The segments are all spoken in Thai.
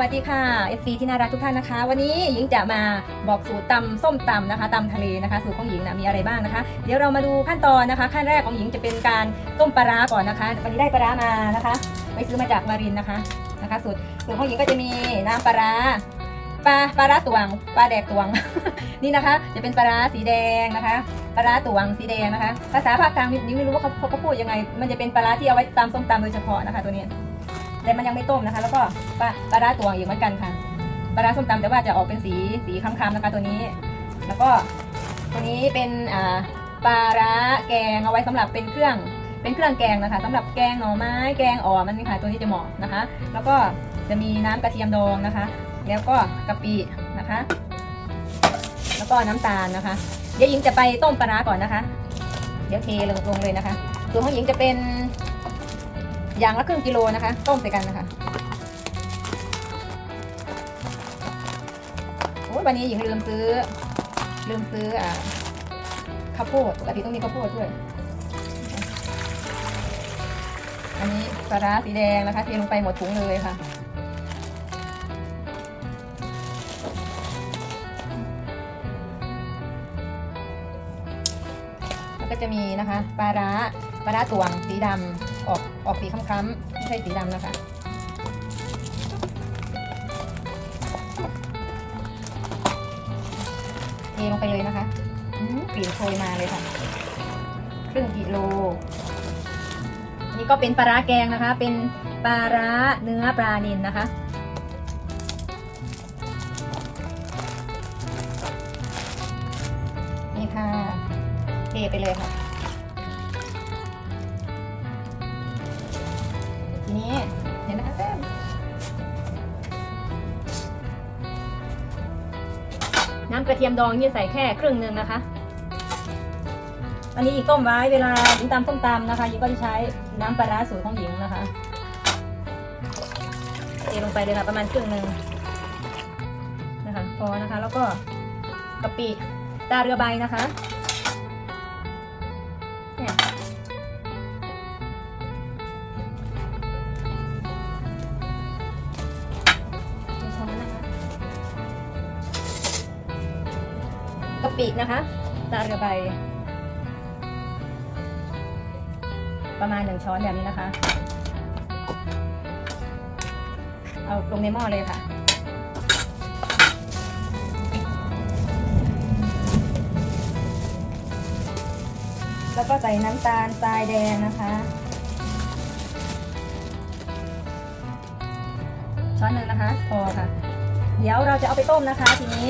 วัสดีค่ะ FC ที่น่ารักทุกท่านนะคะ วันนี้หญิงจะมาบอกสูตรตำส้มตำนะคะตำทะเลนะคะ สูตรของหญิงนะมีอะไรบ้างนะคะ เดี๋ยวเรามาดูขั้นตอนนะคะ ขั้นแรกของหญิงจะเป็นการต้มปลาร้าก่อนนะคะวันนี้ได้ปลาร้ามานะคะไปซื้อมาจากวารินนะคะนะคะ สูตรสูตรของหญิงก็จะมีน้ำปลาร้าปลาปลาร้าตวงปลาแดกตวง นี่นะคะ จะเป็นปลาร้าสีแดงนะคะปลาร้าตวงสีแดงนะคะ ภาษาภาคกลางหญิงไม่รู้ว่าเขาเขาเขาพูดยังไง มันจะเป็นปลาร้าที่เอาไว้ตำส้มตำโดยเฉพาะนะคะ ตัวนี้ แต่มันยังไม่ต้มนะคะ แล้วก็ปลาปลาร้าตวงอีกเหมือนกันค่ะปลาร้าส้มตำแต่ว่าจะออกเป็นสีสีคล้ำๆนะคะตัวนี้ แล้วก็ตัวนี้เป็นอ่าปลาร้าแกงเอาไว้สำหรับเป็นเครื่องเป็นเครื่องแกงนะคะสำหรับแกงหน่อไม้แกงอ่อมันค่ะตัวนี้จะเหมาะนะคะ แล้วก็จะมีน้ำกระเทียมดองนะคะ แล้วก็กะปินะคะ แล้วก็น้ำตาลนะคะเดี๋ยวหญิงจะไปต้มปลาร้าก่อนนะคะ เดี๋ยวเทลงลงเลยนะคะส่วนของหญิงจะเป็น อย่างละครึ่งกิโลนะคะ ต้มใส่กันนะคะโอ้ยวันนี้หญิงลืมซื้อ ลืมซื้ออ่าข้าวโพดปกติต้องมีข้าวโพดด้วย อันนี้ปลาร้าสีแดงนะคะเทลงไปหมดถุงเลยค่ะแล้วก็จะมีนะคะปลาร้าปลาร้าตวงสีดำออกออกสีคล้ำๆไม่ใช่สีดำนะคะเทลงไปเลยนะคะกลิ่นโชยมาเลยค่ะครึ่งกิโล นี่ก็เป็นปลาร้าแกงนะคะ เป็นปลาร้าเนื้อปลานิลนะคะนี่ค่ะเทไปเลยค่ะ มดองนี่ใส่แค่ครึ่งหนึ่งนะคะ อันนี้อีกต้มไว้เวลาหญิงตำส้มตำนะคะหญิงก็จะใช้น้ำปลาร้าสูตรของหญิงนะคะเทลงไปเลยค่ะประมาณครึ่งหนึ่งนะคะพอนะคะแล้วก็กะปิตาเรือใบนะคะ กนะคะ ตาเรือใบ ประมาณหนึ่งช้อนแบบนี้นะคะ เอาลงในหม้อเลยค่ะแล้วก็ใส่น้ำตาลทรายแดงนะคะ ช้อนหนึ่งนะคะ พอค่ะ เดี๋ยวเราจะเอาไปต้มนะคะทีนี้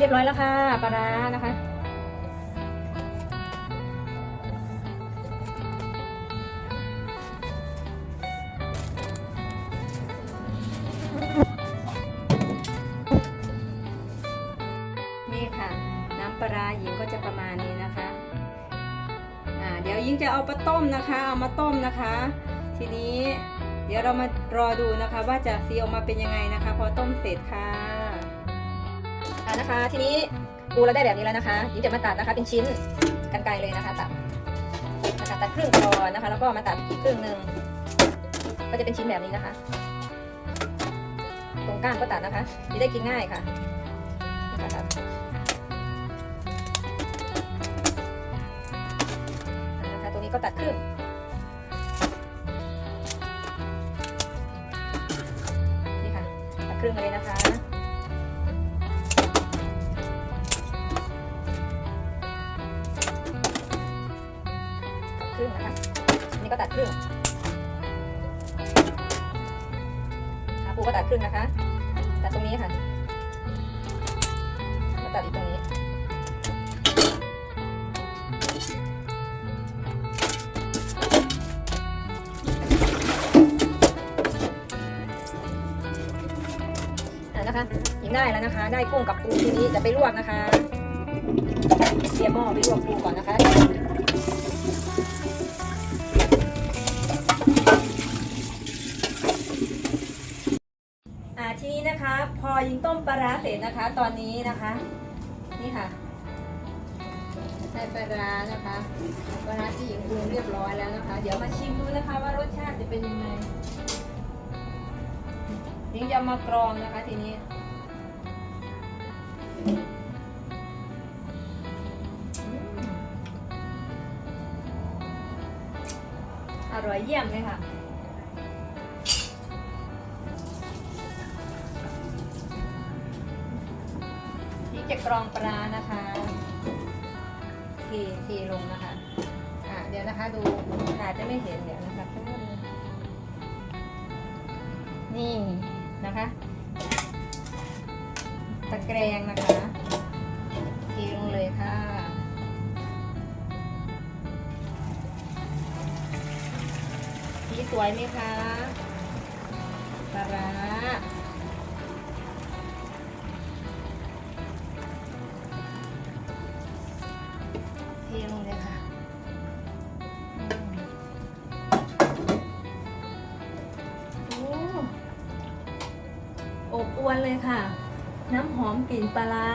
เรียบร้อยแล้วค่ะปลาร้านะคะนี่ค่ะ น้ำปลาร้าหญิงก็จะประมาณนี้นะคะอ่าเดี๋ยวหญิงจะเอาไปต้มนะคะ เอามาต้มนะคะ ทีนี้เดี๋ยวเรามารอดูนะคะ ว่าจะสีออกมาเป็นยังไงนะคะ พอต้มเสร็จค่ะ นะคะ ทีนี้ปูเราได้แบบนี้แล้วนะคะหญิงจะมาตัดนะคะเป็นชิ้นกันไกลเลยนะคะตัดนะคะตัดครึ่งก่อนนะคะ แล้วก็มาตัดอีกครึ่งหนึ่งก็จะเป็นชิ้นแบบนี้นะคะ ตรงก้านก็ตัดนะคะจะได้กินง่ายค่ะนะคะนะคะตรงนี้ก็ตัดครึ่งนี่ค่ะตัดครึ่งมาเลยนะคะ ดครึ่งขาปูก็ตัดครึ่งนะคะ ตัดตรงนี้ค่ะแล้วตัดอีกตรงนี้นะคะยิงได้แล้วนะคะ ได้กุ้งกับปูทีนี้จะไปลวกนะคะเตรียมหม้อไปลวกปูก่อนนะคะ ร็จนะคะ ตอนนี้นะคะ นี่ค่ะใส่ปลาร้านะคะปลาร้าที่หญิงปรุงเรียบร้อยแล้วนะคะ เดี๋ยวมาชิมดูนะคะว่ารสชาติจะเป็นยังไงหญิงจะมากรองนะคะทีนี้อืมอร่อยเยี่ยมเลยค่ะ เห็นเดี๋ยวนะคะทุกคนนี่นะคะตะแกรงนะคะเทลงเลยค่ะ สีสวยไหมคะปลาร้า วนเลยค่ะ น้ำหอมกลิ่นปลาร้า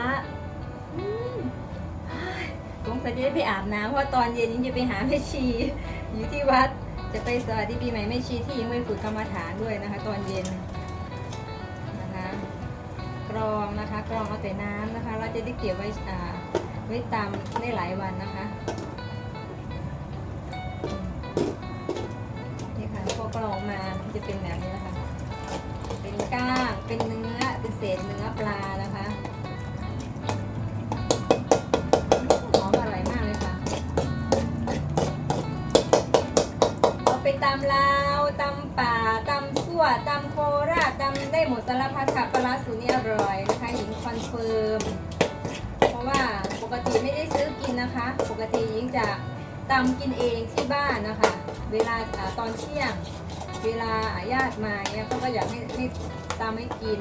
สงสัยจะได้ไปอาบน้ำเพราะตอนเย็นยิงจะไปหาแม่ชี อยู่ที่วัดจะไปสวัสดีปีใหม่แม่ชีที่ยิงไปฝึกกรรมฐานด้วยนะคะ ตอนเย็นนะคะกรองนะคะกรองเอาแต่น้ำนะคะ เราจะได้เก็บไว้ไว้ตามได้หลายวันนะคะนี่ค่ะพอกรองมาจะเป็นแบบนี้นะคะ เป็นก้างเป็นเนื้อ เป็นเศษเนื้อปลานะคะหอมอร่อยมากเลยค่ะ เอาไปตำลาวตำป่าตำสั่วตำโคราชตำได้หมดสารพัดค่ะปลาสูตรนี้อร่อยนะคะหญิงคอนเฟิร์ม เพราะว่าปกติไม่ได้ซื้อกินนะคะ ปกติยิ่งจะตำกินเองที่บ้านนะคะ เวลาอ่าตอนเที่ยง เวลาญาติมาเนี่ยเขาก็อยากให้ให้ตำให้กิน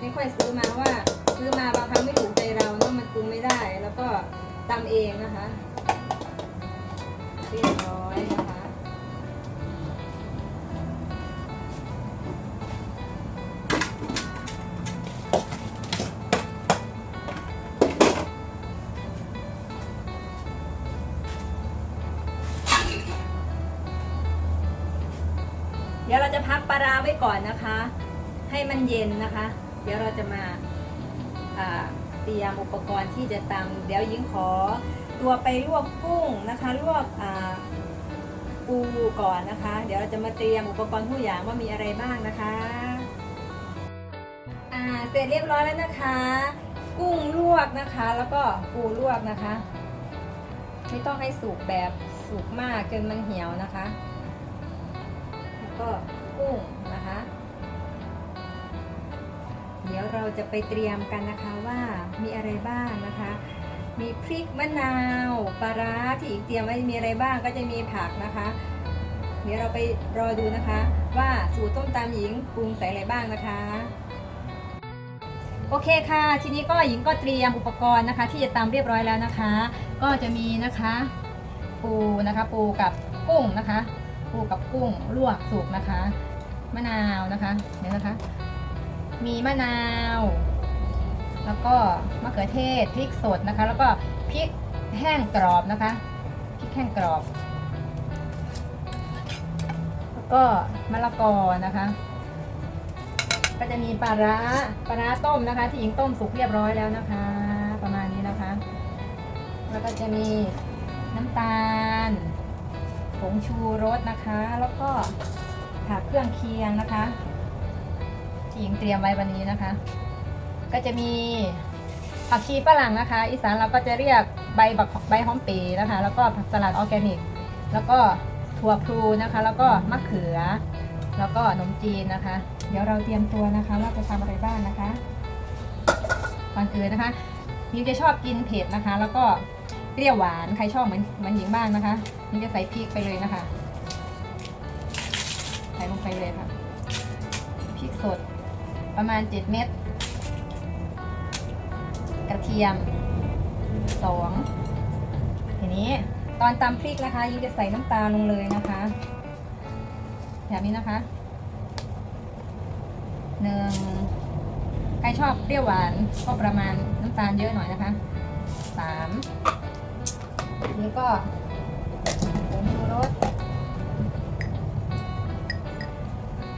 ไม่ค่อยซื้อมาว่า ซื้อมาบางครั้งไม่ถูกใจเราเนาะมันปรุงไม่ได้ แล้วก็ตำเองนะคะเรียบร้อย ก่อนนะคะ ให้มันเย็นนะคะ เดี๋ยวเราจะมาเตรียมอุปกรณ์ที่จะตำเดี๋ยวยิงขอตัวไปลวกกุ้งนะคะลวกปูก่อนนะคะ เดี๋ยวเราจะมาเตรียมอุปกรณ์ทุกอย่างว่ามีอะไรบ้างนะคะอ่าเสร็จเรียบร้อยแล้วนะคะ กุ้งลวกนะคะ แล้วก็ปูลวกนะคะ ไม่ต้องให้สุกแบบสุกมากจนมันเหี่ยวนะคะ แล้วก็กุ้งนะคะ เดี๋ยวเราจะไปเตรียมกันนะคะว่ามีอะไรบ้างนะคะ มีพริกมะนาวปลาร้าที่อีกเตรียมไว้มีอะไรบ้างก็จะมีผักนะคะ เดี๋ยวเราไปรอดูนะคะ ว่าสูตรต้มตำหญิงปรุงใส่อะไรบ้างนะคะ โอเคค่ะ ทีนี้ก็หญิงก็เตรียมอุปกรณ์นะคะ ที่จะตำเรียบร้อยแล้วนะคะ ก็จะมีนะคะปูนะคะปูกับกุ้งนะคะ ปูกับกุ้งลวกสุกนะคะ มะนาวนะคะเดี๋ยวนะคะ มีมะนาว แล้วก็มะเขือเทศพริกสดนะคะ แล้วก็พริกแห้งกรอบนะคะพริกแห้งกรอบ แล้วก็มะละกอนะคะ ก็จะมีปลาร้าปลาร้าต้มนะคะ ที่หญิงต้มสุกเรียบร้อยแล้วนะคะ ประมาณนี้นะคะ แล้วก็จะมีน้ำตาลผงชูรสนะคะ แล้วก็ผักเครื่องเคียงนะคะ ที่หญิงเตรียมไว้วันนี้นะคะ ก็จะมีผักชีฝรั่งนะคะ อีสานเราก็จะเรียกใบบักใบหอมปีนะคะ แล้วก็ผักสลัดออร์แกนิก แล้วก็ถั่วพลูนะคะ แล้วก็มะเขือ แล้วก็ขนมจีนนะคะ เดี๋ยวเราเตรียมตัวนะคะว่าจะทำอะไรบ้างนะคะก่อนอื่นนะคะยิงจะชอบกินเผ็ดนะคะ แล้วก็เปรี้ยวหวานใครชอบเหมือนเหมือนหญิงบ้างนะคะยิงจะใส่พริกไปเลยนะคะ ใส่ลงไปเลยค่ะพริกสด ประมาณ 7 เม็ดกระเทียม 2 ทีนี้ตอนตำพริกนะคะยิ่งจะใส่น้ำตาลลงเลยนะคะ แบบนี้นะคะหนึ่งใครชอบเปรี้ยวหวานก็ประมาณน้ำตาลเยอะหน่อยนะคะสามนี่ก็ผงชูรส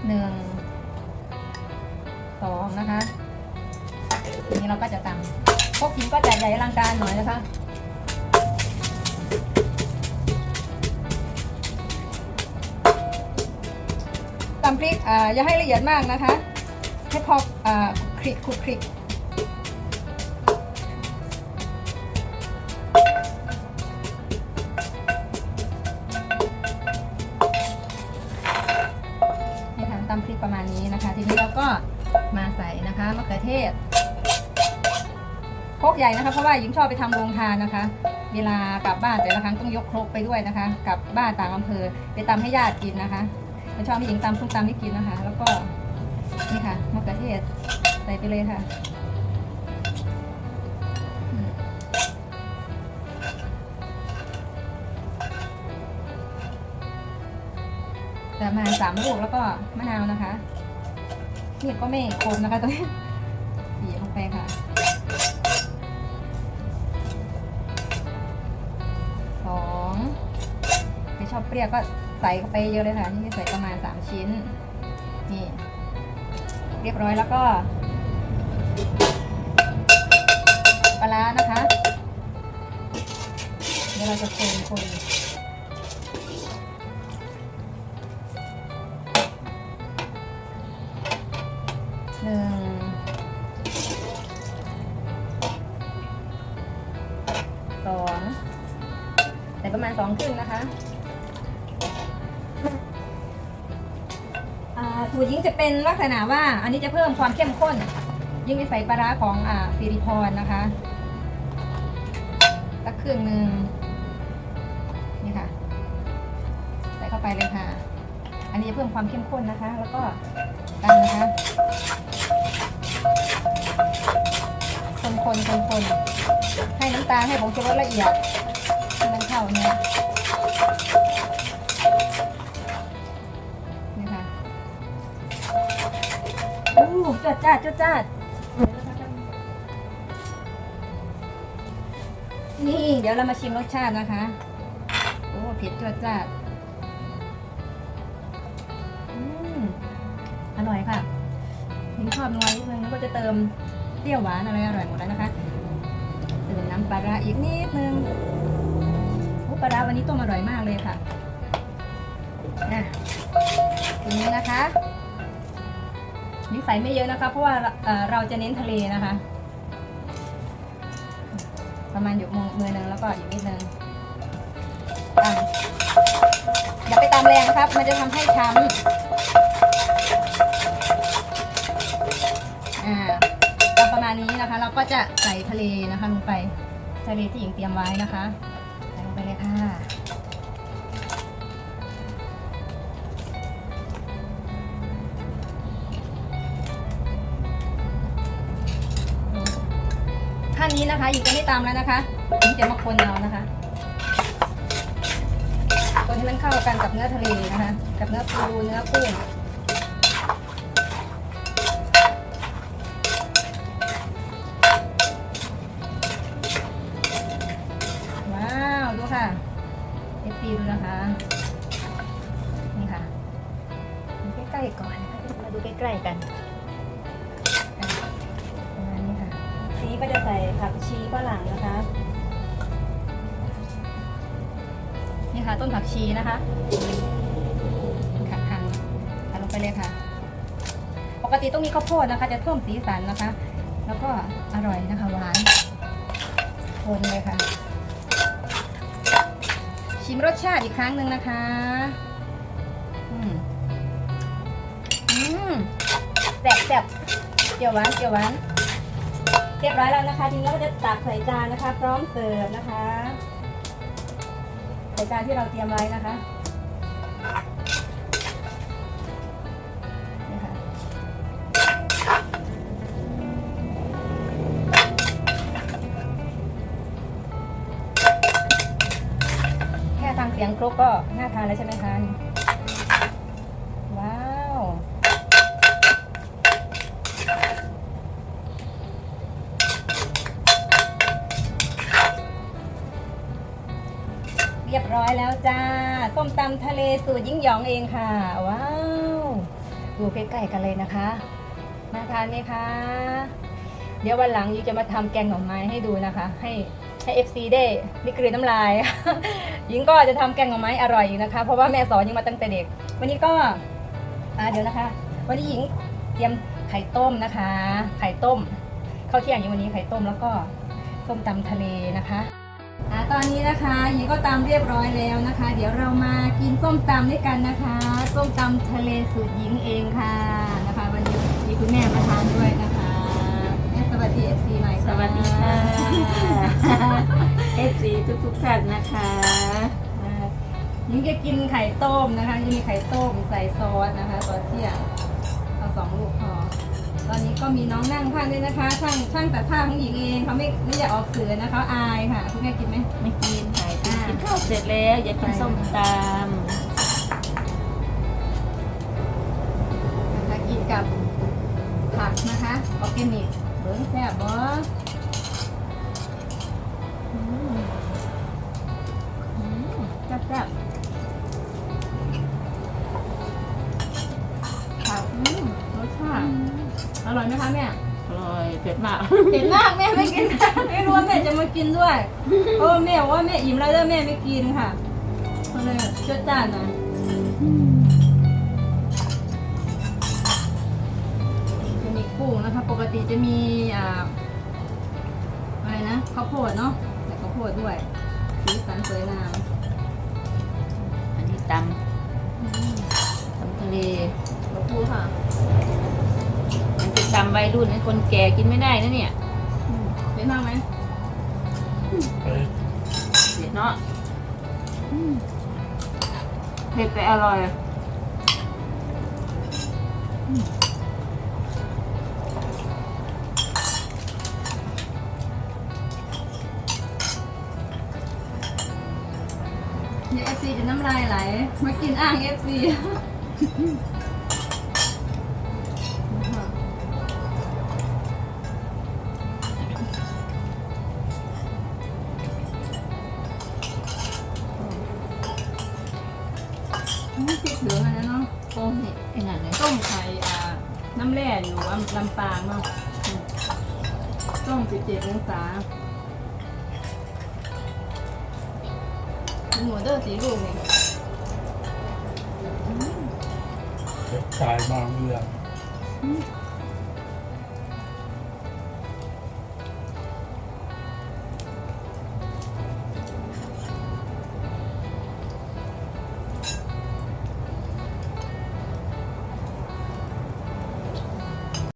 หนึ่ง องนะคะทีนี้เราก็จะตำพวกหินก็จะใหญ่อลังการหน่อยนะคะตำพริกอ่าอย่าให้ละเอียดมากนะคะ ให้พออ่าคลิกคลุกคลิก ใหญ่นะคะเพราะว่าหญิงชอบไปทำโรงทานนะคะ เวลากลับบ้านแต่ละครั้งต้องยกครกไปด้วยนะคะกลับบ้านต่างอำเภอไปตำให้ญาติกินนะคะไม่ชอบให้หญิงตำส้มตำให้กินนะคะ แล้วก็นี่ค่ะมะเขือเทศใส่ไปเลยค่ะประมาณสามลูกแล้วก็มะนาวนะคะนี่ก็ไม่คมนะคะตัวนี้บีบลงไปค่ะ อบเปรี้ยวก็ใส่เข้าไปเยอะเลยค่ะนี่ใส่ประมาณ3ชิ้น นี่ เรียบร้อยแล้วก็ปลาร้านะคะ เดี๋ยวเราจะคนคนหนึ่งสองใส่ประมาณสองครึ่งนะคะ สูตรยิงจะเป็นลักษณะว่า อันนี้จะเพิ่มความเข้มข้น ยิ่งจะใส่ปลาร้าของอ่าฟิริพรนะคะสักครึ่งหนึ่งนี่ค่ะ ใส่เข้าไปเลยค่ะ อันนี้จะเพิ่มความเข้มข้นนะคะ แล้วก็กันนะคะ คนคนคนคนๆให้น้ำตาลให้ผงชูรสละเอียดให้มันเข้าเนี่ย จดจ้าจดจ้านี่ เดี๋ยวเรามาชิมรสชาตินะคะ โอ้เผ็ดจดจ้าอืมอร่อยค่ะยิงชอบนัวนิดนึงแล้วก็จะเติมเปรี้ยวหวานอะไรอร่อยหมดแล้วนะคะเติมน้ำปลาร้าอีกนิดนึงโอ้ปลาร้าวันนี้ต้มอร่อยมากเลยค่ะนะทีนี้นะคะ นี่ใส่ไม่เยอะนะคะ เพราะว่าเราจะเน้นทะเลนะคะ ประมาณหยกมือมือหนึงแล้วก็อีกนิดนึงอย่าไปตำแรงนะครับ มันจะทำให้ช้ำอ่าประมาณนี้นะคะ เราก็จะใส่ทะเลนะคะลงไปทะเลที่หญิงเตรียมไว้นะคะใส่ลงไปเลยค่ะ นี้นะคะอีกจะไม่ตามแล้วนะคะนี่จะมาคนเอานะคะ คนให้มันเข้ากันกับเนื้อทะเลนะคะ กับเนื้อปูเนื้อกุ้ง ติต้องมีข้าวโพดนะคะ จะเพิ่มสีสันนะคะ แล้วก็อร่อยนะคะหวานคนเลยค่ะ ชิมรสชาติอีกครั้งหนึ่งนะคะอืมอืมแซ่บแซ่บเกี๊ยวหวานเกี๊ยวหวานเรียบร้อยแล้วนะคะ ทีนี้เราก็จะตักใส่จานนะคะ พร้อมเสิร์ฟนะคะใส่จานที่เราเตรียมไว้นะคะ เสียงครกก็น่าทานแล้วใช่ไหมคะนี่ว้าวส้มตำทะเลสูตรยิ่งหยองเองค่ะ ว้าวดูใกล้ๆกันเลยนะคะมาทานไหมคะ เดี๋ยววันหลังยูจะมาทำแกงหน่อไม้ให้ดูนะคะ ให้ให้ FC ได้ได้กลืนน้ำลาย หญิงก็จะทำแกงหน่อไม้อร่อยอยู่นะคะ เพราะว่าแม่สอนยิงมาตั้งแต่เด็ก วันนี้ก็เดี๋ยวนะคะ วันนี้หญิงเตรียมไข่ต้มนะคะ ไข่ต้มข้าวเที่ยงอย่างวันนี้ไข่ต้มแล้วก็ส้มตำทะเลนะคะตอนนี้นะคะหญิงก็ตำเรียบร้อยแล้วนะคะ เดี๋ยวเรามากินส้มตำด้วยกันนะคะ ส้มตำทะเลสูตรหญิงเองค่ะนะคะ วันนี้มีคุณแม่มาทานด้วยนะ ดีเอฟซีหน่อยสวัสดีค่ะเอฟซีทุกทุกๆท่านนะคะอ่าหญิงจะกินไข่ต้มนะคะยังมีไข่ต้มใส่ซอสนะคะตอนเที่ยงเอาสองลูกพอตอนนี้ก็มีน้องนั่งข้างด้วยนะคะ ช่างช่างตัดผ้าของหญิงเองเขาไม่ไม่อยากออกสื่อนะเขาอายค่ะคุณแม่กินไหมไม่กินไข่อ่ากินข้าวเสร็จแล้วอย่ากินไปส้มตน ดมากเห็นมากแม่ไม่กิน ไม่รู้ว่าแม่จะมากินด้วยเพราะว่าแม่บอกว่าแม่อิ่มแล้วเด้อแม่ไม่กินค่ะก็เลยจดจ้านหน่อยจะมีกุ้งนะคะ ปกติจะมีอ่าอะไรนะข้าวโพดเนาะแต่ข้าวโพดด้วยสีสันสวยงามอันนี้ตำตำทะเล ขอบคุณค่ะมันเป็น ตำวัยรุ่นให้คนแก่กินไม่ได้นะเนี่ยเป็นมากไหมเผ็ดเนาะเผ็ดแต่อร่อยเดี๋ยเอฟซีจะน้ำลายไหล มากินอ่างเอฟซี พริกเหลืองอันนั้นเนาะต้มนี่เป็นไงเลยต้มไข่อ่าน้ำแร่อยู่อำลำปางเนาะอืมต้มสิบเจ็ดองศาหมูเดอร์สีลูกนี่ชายมาเมืองอืม